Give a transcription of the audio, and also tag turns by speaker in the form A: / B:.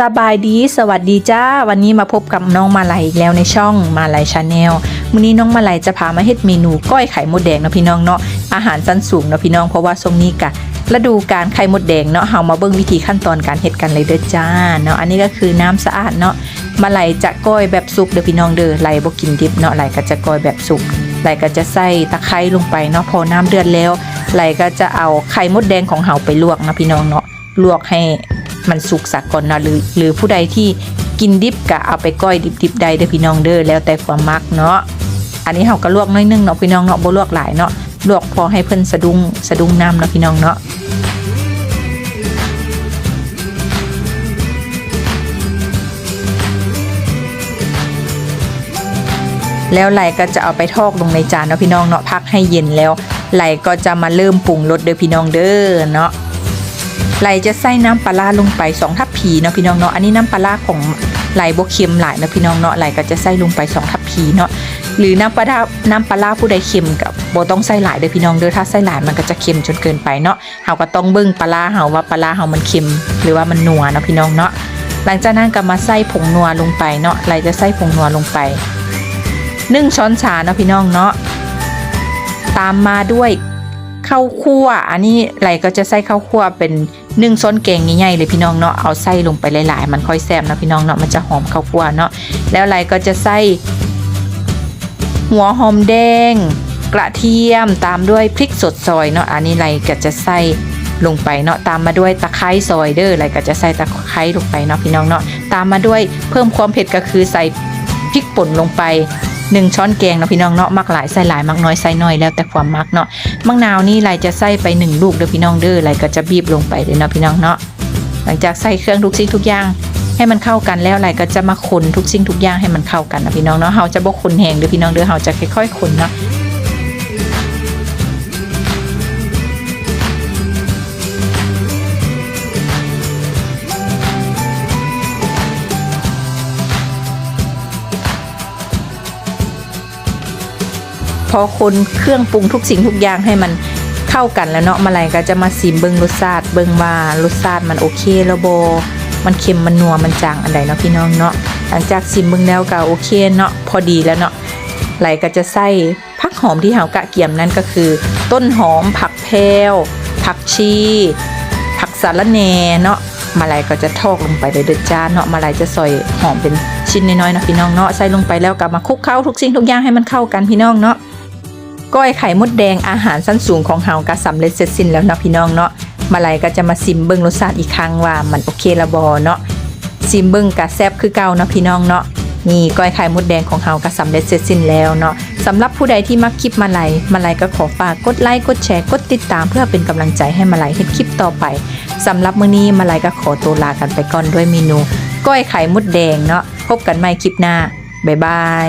A: สบายดี สวัสดีจ้า วันนี้มาพบกับน้องมาลัยอีกแล้วในช่องมาลัยชาแนลมื้อนี้น้องมาลัยจะพามาเฮ็ดเมนูก้อยไข่มดแดงเนาะพี่น้องเนาะ อาหารสั้นสูงเนาะพี่น้องเพราะว่าช่วงนี้กะฤดูการไข่มดแดงเนาะ เฮามาเบิ่งวิธีขั้นตอนการเฮ็ดกันเลยเด้อจ้า เนาะ อันนี้ก็คือน้ำสะอาดเนาะ มาลัยจะก้อยแบบสุกเด้อพี่น้องเด้อไหลบ่กินดิบเนาะไหลก็จะก้อยแบบสุกไหลก็จะใส่ตะไคร้ลงไปเนาะ พอน้ำเดือดแล้วไหลก็จะเอาไข่มดแดงของเฮาไปลวกนะพี่น้องเนาะลวกให้ มันสุกสักก่อนเนาะหรือ หรือผู้ใดที่กินดิบก็เอาไปก้อยดิบๆได้เด้อพี่น้องเด้อแล้วแต่ความมักเนาะอันนี้เฮาก็ลวกน้อยนึงเนาะพี่น้องเนาะบ่ลวกหลายเนาะลวกพอให้เพิ่นสะดุ้งสะดุ้งน้ำเนาะพี่น้องเนาะแล้วไหลก็จะเอาไปทอกลงในจานเนาะพี่น้องเนาะพักให้เย็นแล้วไหลก็จะมาเริ่มปรุงรสเด้อพี่น้องเด้อเนาะ ไหลจะใส่น้ำปลาร้าลงไป2ทัพพีเนาะพี่น้องเนาะอันนี้น้ำปลาร้าของไหลบกเค็มหลายเนาะพี่น้องเนาะไหลก็จะใส่ลงไป2ทัพพีเนาะหรือน้ำปลาร้าน้ำปลาร้าผู้ใดเค็มกับโบต้องใส่หลายเด้อพี่น้องเด้อถ้าใส่หลายมันก็จะเค็มจนเกินไปเนาะเฮาก็ต้องเบิ่งปลาร้าเฮาว่าปลาร้าเฮามันเค็มหรือว่ามันนัวเนาะพี่น้องเนาะหลังจากนั้นก็มาใส่ผงนัวลงไปเนาะไหลจะใส่ผงนัวลงไปหนึ่งช้อนชาเนาะพี่น้องเนาะตามมาด้วยข้าวคั่ว อันนี้ไหลก็จะใส่ข้าวคั่วเป็น หนึ่งช้อนแกงใหญ่ๆเลยพี่น้องเนาะเอาไส้ลงไปหลายๆ มันค่อยแซ่บนะพี่น้องเนาะมันจะหอมข้าวคั่วเนาะแล้วไหลก็จะใส่หัวหอมแดง กระเทียมตามด้วยพริกสดซอยเนาะอันนี้ไหลก็จะใส่ลงไปเนาะตามมาด้วยตะไคร้ซอยเด้อไหลก็จะใส่ตะไคร้ลงไปเนาะพี่น้องเนาะตามมาด้วยเพิ่มความเผ็ดก็คือใส่พริกป่นลงไป หนึ่งช้อนแกงเนาะพี่น้องเนาะมักหลายใส่หลายมักน้อยใส่น้อยแล้วแต่ความมักเนาะมะนาวนี่ไรจะใส่ไปหนึ่งลูกเด้อพี่น้องเด้อไรก็จะบีบลงไปเลยเนาะพี่น้องเนาะหลังจากใส่เครื่องทุกสิ่งทุกอย่างให้มันเข้ากันแล้วไรก็จะมาคนทุกสิ่งทุกอย่างให้มันเข้ากันนะพี่น้องเนาะเฮาจะบ่คนแหงเด้อพี่น้องเด้อเฮาจะค่อยๆคนเนาะ พอคนเครื่องปรุงทุกสิ่งทุกอย่างให้มันเข้ากันแล้วเนาะมาลัยก็จะมาซิมเบิ่งรสชาติเบิ่งว่ารสชาติมันโอเคแล้วบ่มันเค็มมันนัวมันจางอันใดเนาะพี่น้องเนาะหลังจากซิมเบิ่งแล้วก็โอเคเนาะพอดีแล้วเนาะไหลก็จะใส่ผักหอมที่เฮากะเกี่ยมนั่นก็คือ ต้นหอมผักแพรวผักชี ผักสะระแหน่เนาะมาลัยก็จะทอกลงไปเลยเด้อจ้าเนาะมาลัยจะซอยหอมเป็นชิ้นน้อยๆนะพี่น้องเนาะใส่ลงไปแล้วก็มาคลุกเคล้าทุกสิ่งทุกอย่างให้มันเข้ากันพี่น้องเนาะ ก้อยไข่มดแดงอาหารสั้นสูงของเฮาก็สำเร็จเสร็จสิ้นแล้วนะพี่น้องเนาะมาลัยก็จะมาซิมเบิ้งรสชาติอีกครั้งว่ามันโอเคละบอเนาะซิมเบิ้งกะแซบคือเก่านะพี่น้องเนาะนี่ก้อยไข่มดแดงของเฮาก็สำเร็จเสร็จสิ้นแล้วเนาะสำหรับผู้ใดที่มักคลิปมาลัยมาลัยก็ขอฝากกดไลค์กดแชร์กดติดตามเพื่อเป็นกำลังใจให้มาลัยเฮ็ดคลิปต่อไปสำหรับมื้อนี้มาลัยก็ขอตัวลากันไปก่อนด้วยเมนู ก้อยไข่มดแดงเนาะพบกันใหม่คลิปหน้าบ๊ายบาย